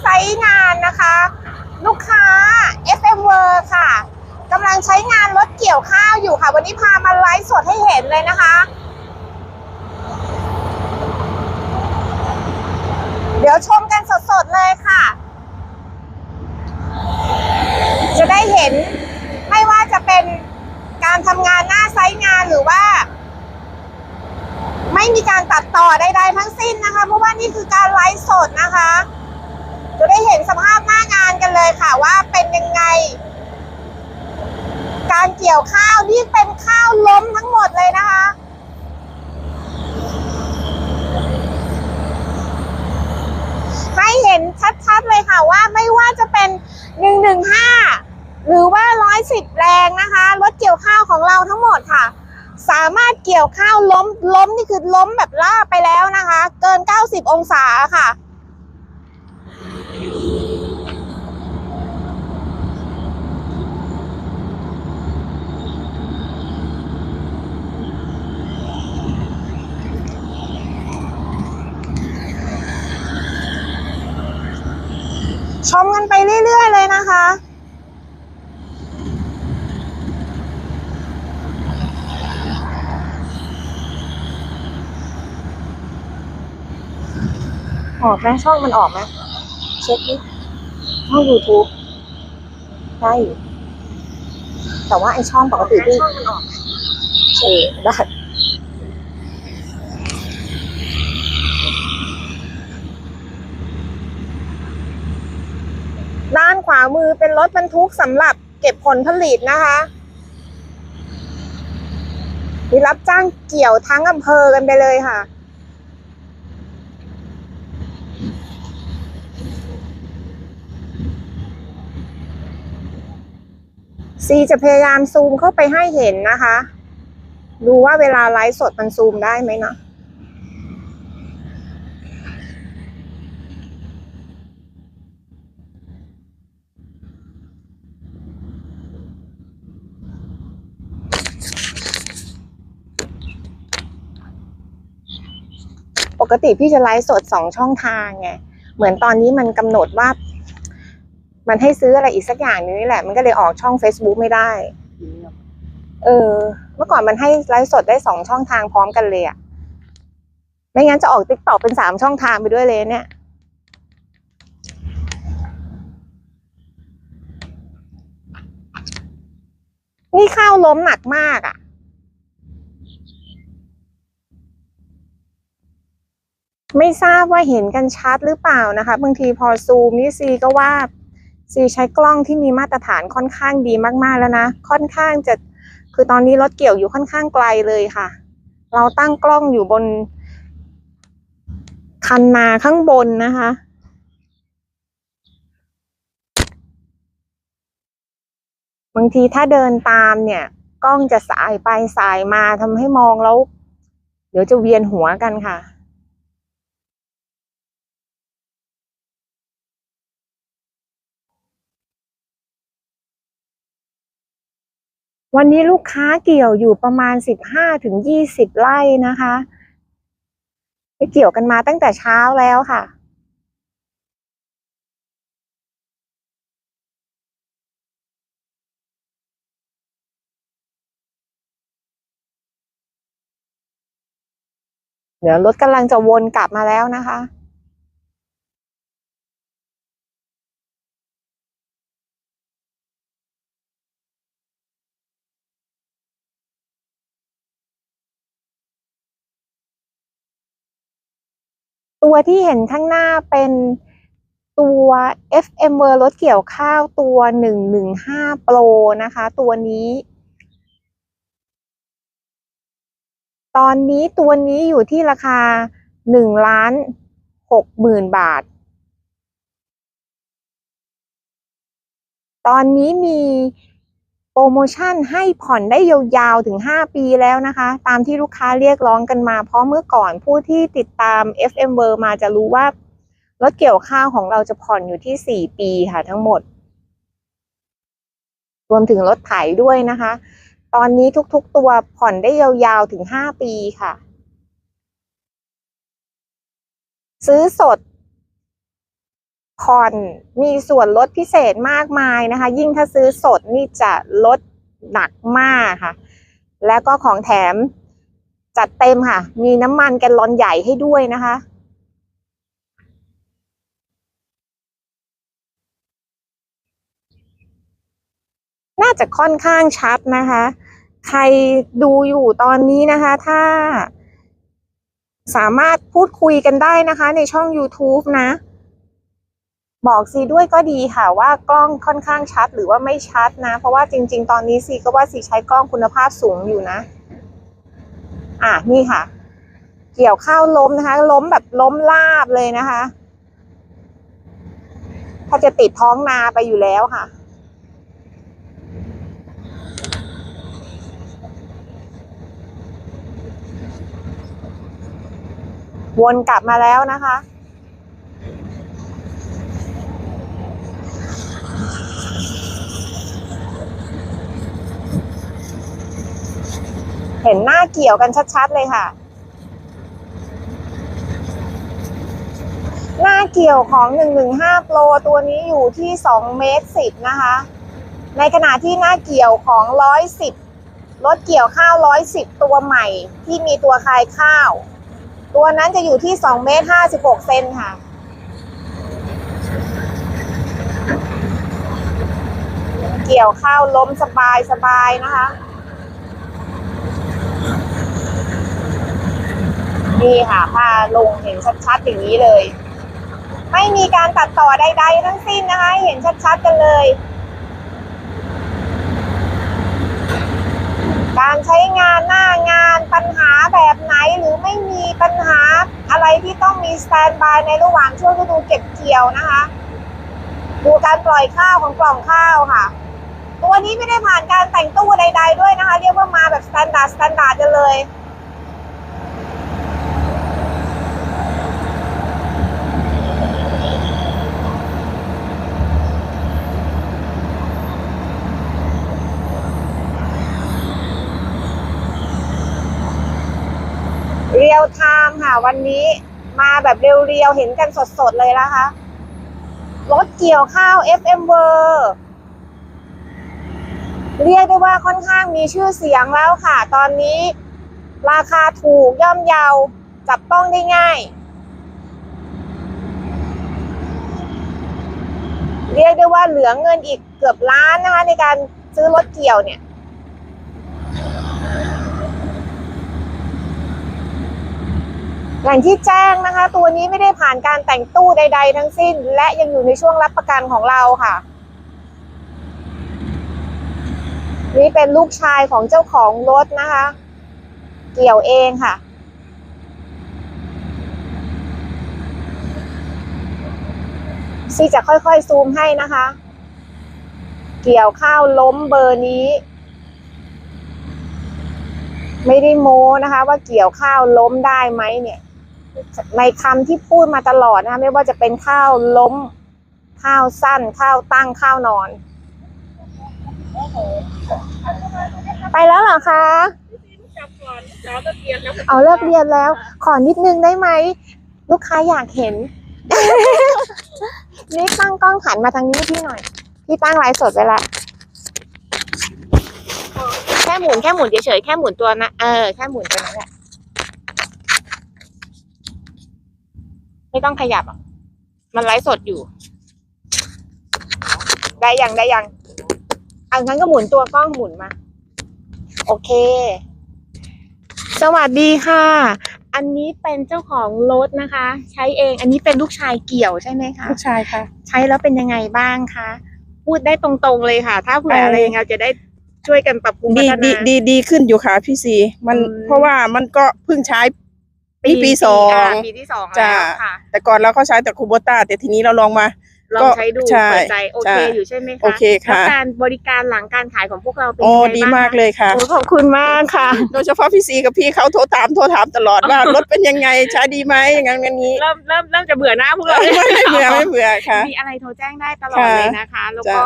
ไซต์งานนะคะ ลูกค้า FM w o r ค่ะกำลังใช้งานรถเกี่ยวข้าวอยู่ค่ะ วันนี้พามาไลฟ์สดให้เห็นเลยนะคะ เดี๋ยวชมกันสดๆเลยค่ะ จะได้เห็นไม่ว่าจะเป็นการทำงานหน้าไซต์งานหรือว่า ไม่มีการตัดต่อใดๆทั้งสิ้นนะคะ เพราะว่านี่คือการไลฟ์สดนะคะ จะได้เห็นสภาพหน้างานกันเลยค่ะว่าเป็นยังไง การเกี่ยวข้าวนี่เป็นข้าวล้มทั้งหมดเลยนะคะ ให้เห็นชัดๆเลยค่ะว่าไม่ว่าจะเป็น 115 หรือว่า 110 แรงนะคะรถเกี่ยวข้าวของเราทั้งหมดค่ะสามารถเกี่ยวข้าวล้มล้มนี่คือล้มแบบล่าไปแล้วนะคะ เกิน 90 องศาค่ะ ชมกันไปเรื่อย ๆ เลย นะคะ ออกไหมช่องมันออกไหมเช็คดิช่อง YouTube ได้อยู่แต่ว่าไอช่องปกติที่ช่องมันออกเออได้ ด้านขามือเป็นรถบรรทุกสำหรับเก็บผลผลิตนะคะมีรับจ้างเกี่ยวทั้งอำเภอกันไปเลยค่ะ ซีจะพยายามซูมเข้าไปให้เห็นนะคะ ดูว่าเวลาไลฟ์สดมันซูมได้ไหมเนาะ กติพี่จะไลฟ์สดสองช่องทางไงเหมือนตอนนี้มันกำหนดว่า มันให้ซื้ออะไรอีกสักอย่างนึงนี่แหละ มันก็เลยออกช่อง Facebook ไม่ได้ เออ เมื่อก่อนมันให้ไลฟ์สดได้สองช่องทางพร้อมกันเลยอะไม่งั้นจะออกติ๊กตอกเป็นสามช่องทางไปด้วยเลยเนี่ยนี่ข้าวล้มหนักมากอะ ไม่ทราบว่าเห็นกันชัดหรือเปล่านะคะ บางทีพอซูมนี่ซีก็ว่าซีใช้กล้องที่มีมาตรฐานค่อนข้างดีมากๆแล้วนะ ค่อนข้างจะคือตอนนี้รถเกี่ยวอยู่ค่อนข้างไกลเลยค่ะ เราตั้งกล้องอยู่บน คันนาข้างบนนะคะ บางทีถ้าเดินตามเนี่ย กล้องจะสายไปสายมาทำให้มองแล้ว เดี๋ยวจะเวียนหัวกันค่ะ วันนี้ลูกค้าเกี่ยวอยู่ประมาณสิบห้าถึงยี่สิบไร่นะคะไปเกี่ยวกันมาตั้งแต่เช้าแล้วค่ะ เดี๋ยวรถกำลังจะวนกลับมาแล้วนะคะ ตัวที่เห็นข้างหน้าเป็นตัว FM เวอร์รถเกี่ยวข้าวตัวหนึ่งหนึ่งห้าโปรนะคะ ตัวนี้ ตอนนี้ตัวนี้อยู่ที่ราคาหนึ่งล้านหกหมื่นบาท ตอนนี้มี รโมชั่นให้ผ่อนได้ยาวๆถึง 5 ปีแล้วนะคะ ตามที่ลูกค้าเรียกร้องกันมา เพราะเมื่อก่อนผู้ที่ติดตาม FM w o r มาจะรู้ว่ารถเกี่ยวข้าวของเราจะผ่อนอยู่ที่ 4 ปีค่ะทั้งหมด รวมถึงรถไถด้วยนะคะ ตอนนี้ทุกๆตัวผ่อนได้ยาวๆถึง 5 ปีค่ะ ซื้อสด ผ่อนมีส่วนลดพิเศษมากมายนะคะ ยิ่งถ้าซื้อสดนี่จะลดหนักมากค่ะ แล้วก็ของแถมจัดเต็มค่ะ มีน้ำมันแกลลอนใหญ่ให้ด้วยนะคะน่าจะค่อนข้างชัดนะคะ ใครดูอยู่ตอนนี้นะคะ ถ้าสามารถพูดคุยกันได้นะคะในช่อง YouTube นะ บอกซีด้วยก็ดีค่ะว่ากล้องค่อนข้างชัดหรือว่าไม่ชัดนะ เพราะว่าจริง ๆ ตอนนี้ซีก็ว่าซีใช้กล้องคุณภาพสูงอยู่นะ อะนี่ค่ะ เกี่ยวข้าวล้มนะคะ ล้มแบบล้มลาบเลยนะคะ ถ้าจะติดท้องนาไปอยู่แล้วค่ะวนกลับมาแล้วนะคะ ห็นหน้าเกี่ยวกันชัดๆเลยค่ะ หน้าเกี่ยวของ 115 Pro ตัวนี้อยู่ที่2เมตร10 นะคะ ในขณะที่หน้าเกี่ยวของ 110 รถเกี่ยวข้าว 110 ตัวใหม่ ที่มีตัวคลายข้าว ตัวนั้นจะอยู่ที่2เมตร56 เซนค่ะเกี่ยวข้าวล้มสบายสบายๆนะคะ นี่ค่ะพาลงเห็นชัดๆอย่างนี้เลย ไม่มีการตัดต่อใดๆทั้งสิ้นนะคะ เห็นชัดๆกันเลย การใช้งานหน้างานปัญหาแบบไหนหรือไม่มีปัญหาอะไรที่ต้องมีสแตนบายในระหว่างช่วงฤดูเก็บเกี่ยวนะคะ ดูการปล่อยข้าวของกล่องข้าวค่ะตัวนี้ไม่ได้ผ่านการแต่งตู้ใด ๆ ด้วยนะคะ เรียกว่ามาแบบสแตนดาร์ดสแตนดาร์ดกันเลย เรียวไทม์ค่ะ วันนี้มาแบบเรียวๆ เห็นกันสดๆ เลยนะคะ รถเกี่ยวข้าว FM w o r เรียกได้ว่าค่อนข้างมีชื่อเสียงแล้วค่ะ ตอนนี้ราคาถูกย่อมเยาจับต้องได้ง่าย เรียกได้ว่าเหลือเงินอีกเกือบล้านนะคะ ในการซื้อรถเกี่ยวเนี่ย อย่างที่แจ้งนะคะ ตัวนี้ไม่ได้ผ่านการแต่งตู้ใด ๆ ทั้งสิ้น และยังอยู่ในช่วงรับประกันของเราค่ะ นี่เป็นลูกชายของเจ้าของรถนะคะ เกี่ยวเองค่ะซีจะค่อยๆซูมให้นะคะ เกี่ยวข้าวล้มเบอร์นี้ ไม่ได้โม้นะคะ ว่าเกี่ยวข้าวล้มได้ไหมเนี่ย ในคำที่พูดมาตลอดนะคะไม่ว่าจะเป็นข้าวล้ม ข้าวสั้น ข้าวตั้งข้าวนอน ไปแล้วเหรอคะกลับก่อนเช้าก็เรียนแล้วเอาเลิกเรียนแล้ว ขอนิดนึงได้ไหม ลูกค้าอยากเห็นนี่ตั้งกล้องหันมาทางนี้พี่หน่อย พี่ตั้งไลฟ์สดไว้ละแค่หมุนแค่หมุนเฉยๆแค่หมุนตัวนะเออแค่หมุนตัวนั้นแหละ ไม่ต้องขยับอะ มันไลฟ์สดอยู่ ได้ยังได้ยังอันนั้นก็หมุนตัวกล้องหมุนมา โอเค สวัสดีค่ะ อันนี้เป็นเจ้าของรถนะคะ ใช้เอง อันนี้เป็นลูกชายเกี่ยวใช่ไหมคะ ลูกชายค่ะ ใช้แล้วเป็นยังไงบ้างคะ พูดได้ตรงๆเลยค่ะ ถ้าเผื่ออะไรยังไงเราจะได้ช่วยกันปรับปรุงพัดีฒดีนาดีดีขึ้นอยู่ค่ะพี่ซี มันอืมเพราะว่ามันก็เพิ่งใช้ ปีปีสองาปีที่สองจ้ะแล้วค่ะ แต่ก่อนเราก็ใช้แต่คูโบต้าแต่ทีนี้เราลองมา ลองใช้ดูใช่เปิดใจโอเคใช่อยู่ใช่ไหมคะโอเคค่ะ แล้วการบริการหลังการขายของพวกเราเป็นโอ้ยังไงดีบ้างมากเลยค่ะ โอ้ขอบคุณมากค่ะ โดยเฉพาะพี่ซีกับพี่เขาโทรถามโทรถามตลอดว่ารถเป็นยังไงใช้ดีไหมอย่างนั้นอย่างนี้ เริ่มเริ่มเริ่มจะเบื่อหน้าพวกเราไม่ไม่เบื่อไม่เบื่อค่ะ มีอะไรโทรแจ้งได้ตลอดค่ะเลยนะคะ แล้วก็จ้ะ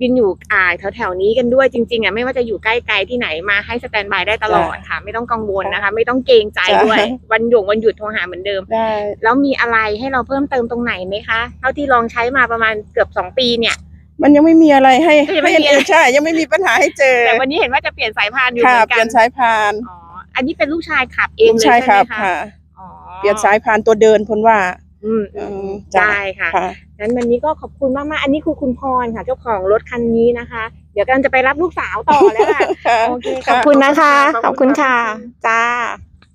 บินอยู่อ่าแถวแถวๆนี้กันด้วยจริงๆอะไม่ว่าจะอยู่ใกล้ไกลที่ไหนมาให้สแตนบายได้ตลอดค่ะ ไม่ต้องกังวลนะคะ ไม่ต้องเกรงใจด้วยจ้ะวันหยุดวันหยุดโทรหาเหมือนเดิม ได้แล้วมีอะไรให้เราเพิ่มเติมตรงไหนไหมคะเท่าที่ลองใช้มาประมาณเกือบสองปีเนี่ย มันยังไม่มีอะไรให้ยังไม่ให้มีอะไรใช่ ยังไม่มีปัญหาให้เจอแต่วันนี้เห็นว่าจะเปลี่ยนสายพานอยู่เหค่ะมือนเปกัลี่ยนนสายพานอ๋ออันนี้เป็นลูกชายขับเองลูกเลยชายใช่คไหมรับคะค่ะ อ๋อเปลี่ยนสายพานตัวเดินพนว่า อืมอืมจ้ะได้ค่ะ ค่ะ งั้นวันนี้ก็ขอบคุณมากๆ อันนี้คือคุณพรค่ะ เจ้าของรถคันนี้นะคะ เดี๋ยวกำลังจะไปรับลูกสาวต่อแล้วค่ะ ค่ะโอเคขอบคุณนะคะ ขอบคุณขอบคุณค่ะขอบคุณจ้า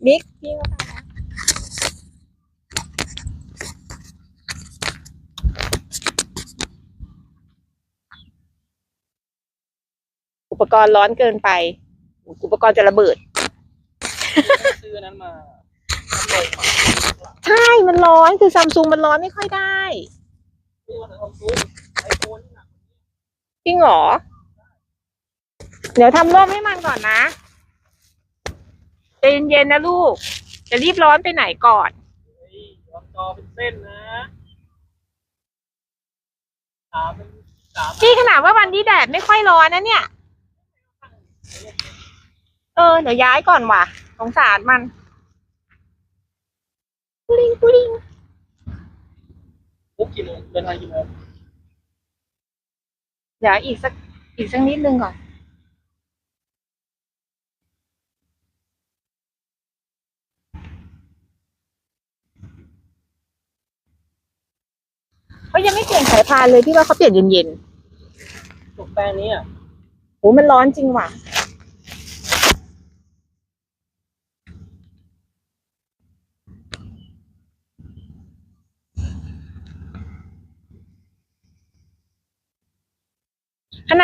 มิกพี่ก็ไปนะอุปกรณ์ร้อนเกินไป อุปกรณ์จะระเบิด ซื้ออันนั้นมา ใช่มันร้อนคือซัมซุงมันร้อนไม่ค่อยได้ซื้อมาจากซัมซุงไอโฟนนี่หนักจริงเหรอ เดี๋ยวทำร่มให้มันก่อนนะใจเย็นๆนะลูก จะรีบร้อนไปไหนก่อนเฮ้ยลำจอเป็นเส้นนะสามเป็นสามนี่ขนาดว่าวันนี้แดดไม่ค่อยร้อนนะเนี่ย เออ เดี๋ยวย้ายก่อนว่ะ สงสารมัน กุลิงกุลิงปุ๊บกี่โมงเดินทางกี่โมงเดี๋ยวอีกสักอีกสักนิดนึงก่อน เขายังไม่เปลี่ยนสายพานเลยพี่ว่าเขาเปลี่ยนเย็นตกแป้งนี้อะๆโหมันร้อนจริงว่ะ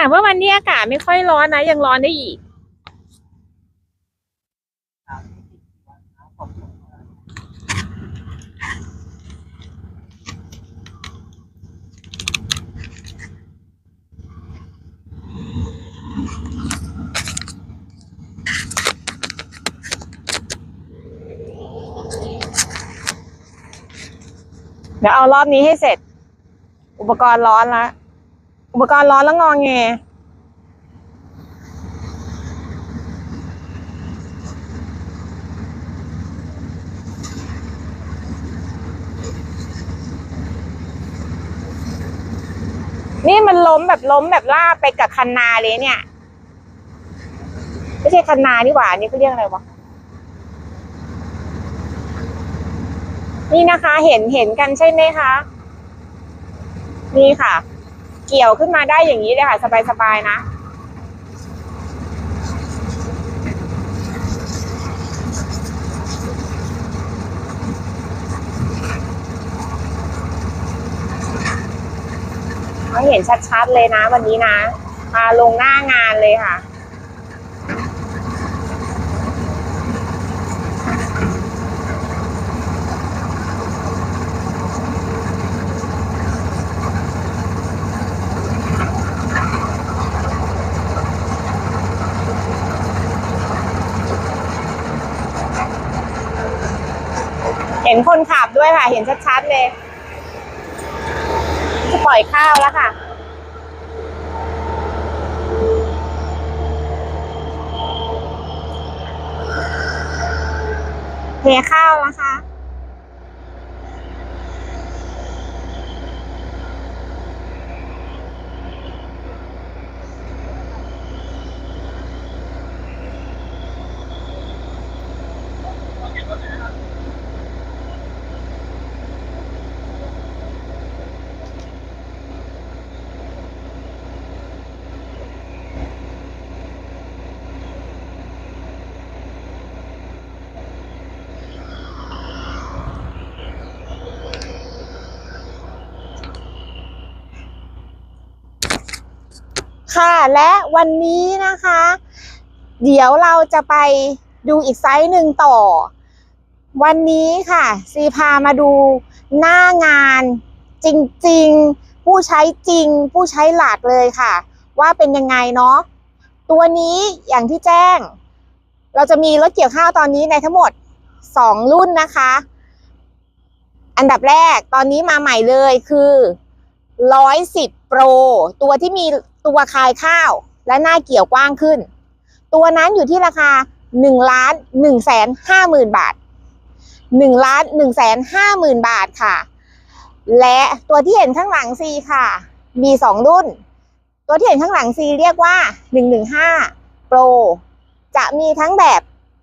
าดว่าวันนี้อากาศไม่ค่อยร้อนนะ ยังร้อนได้อีก เดี๋ยวเอารอบนี้ให้เสร็จ อุปกรณ์ร้อนละ อุปกรณ์ร้อนแล้วงองแงนี่มันล้มแบบล้มแบบลาบไปกับคันนาเลยเนี่ย ไม่ใช่คันนานี่หว่านี่เขาเรียกอะไรวะนี่นะคะเห็นเห็นกันใช่ไหมคะ นี่ค่ะ เกี่ยวขึ้นมาได้อย่างนี้เลยค่ะสบายๆนะเขาเห็นชัดๆเลยนะวันนี้นะมาลงหน้างานเลยค่ะ เห็นคนขับด้วยค่ะ เห็นชัดๆเลย จะปล่อยข้าวแล้วค่ะเทข้าวแล้วค่ะค่ะ และวันนี้นะคะ เดี๋ยวเราจะไปดูอีกไซต์หนึ่งต่อ วันนี้ค่ะ ซีพามาดูหน้างานจริงๆ ผู้ใช้จริง ผู้ใช้หลักเลยค่ะ ว่าเป็นยังไงเนาะตัวนี้อย่างที่แจ้ง เราจะมีรถเกี่ยวข้าวตอนนี้ในทั้งหมด 2 รุ่นนะคะ อันดับแรกตอนนี้มาใหม่เลยคือร้อยสิบโปรตัวที่มี ตัวคายข้าวและหน้าเกี่ยวกว้างขึ้น ตัวนั้นอยู่ที่ราคาหนึ่งล้านหนึ่งแสนห้าหมื่นบาทหนึ่งล้านหนึ่งแสนห้าหมื่นบาทค่ะ และตัวที่เห็นข้างหลังซีค่ะ มีสองรุ่น ตัวที่เห็นข้างหลังซีเรียกว่าหนึ่งหนึ่งห้าโปรจะมีทั้งแบบ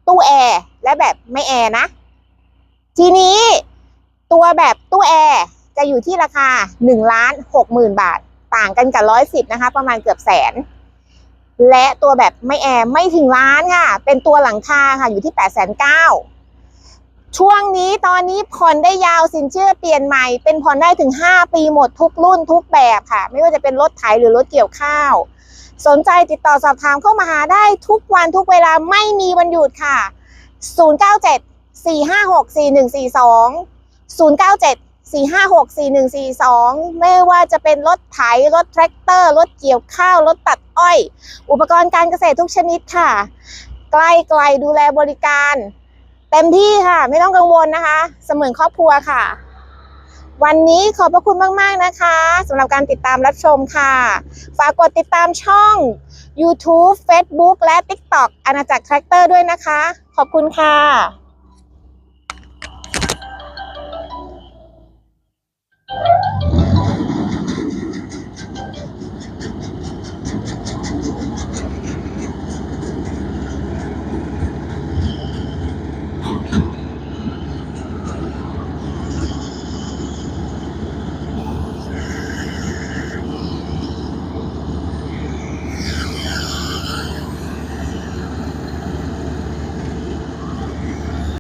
ตู้แอร์และแบบไม่แอร์นะ ทีนี้ตัวแบบตู้แอร์จะอยู่ที่ราคา1ล้าน6หมื่นบาท ต่างกันกับ110นะคะ ประมาณเกือบแสน และตัวแบบไม่แอร์ไม่ถึงล้านค่ะ เป็นตัวหลังคาค่ะอยู่ที่8 9 0 0 0ช่วงนี้ตอนนี้ผ่อนได้ยาวสินเชื่อเปลี่ยนใหม่ เป็นผ่อนได้ถึง 5 ปีหมดทุกรุ่นทุกแบบค่ะ ไม่ว่าจะเป็นรถไถหรือรถเกี่ยวข้าว สนใจติดต่อสอบถามเข้ามาหาได้ทุกวันทุกเวลาไม่มีวันหยุดค่ะ 097 456 4142 097 456 4142ไม่ว่าจะเป็นรถไถรถแทรกเตอร์รถเกี่ยวข้าวรถตัดอ้อย อุปกรณ์การเกษตรทุกชนิดค่ะ ใกล้ไกลดูแลบริการ เต็มที่ค่ะ ไม่ต้องกังวลนะคะ เสมือนครอบครัวค่ะ วันนี้ขอบพระคุณมาก ๆ นะคะสำหรับการติดตามรับชมค่ะ ฝากกดติดตามช่อง YouTube Facebook และ TikTok อาณาจักรแทรกเตอร์ด้วยนะคะ ขอบคุณค่ะ Thank you.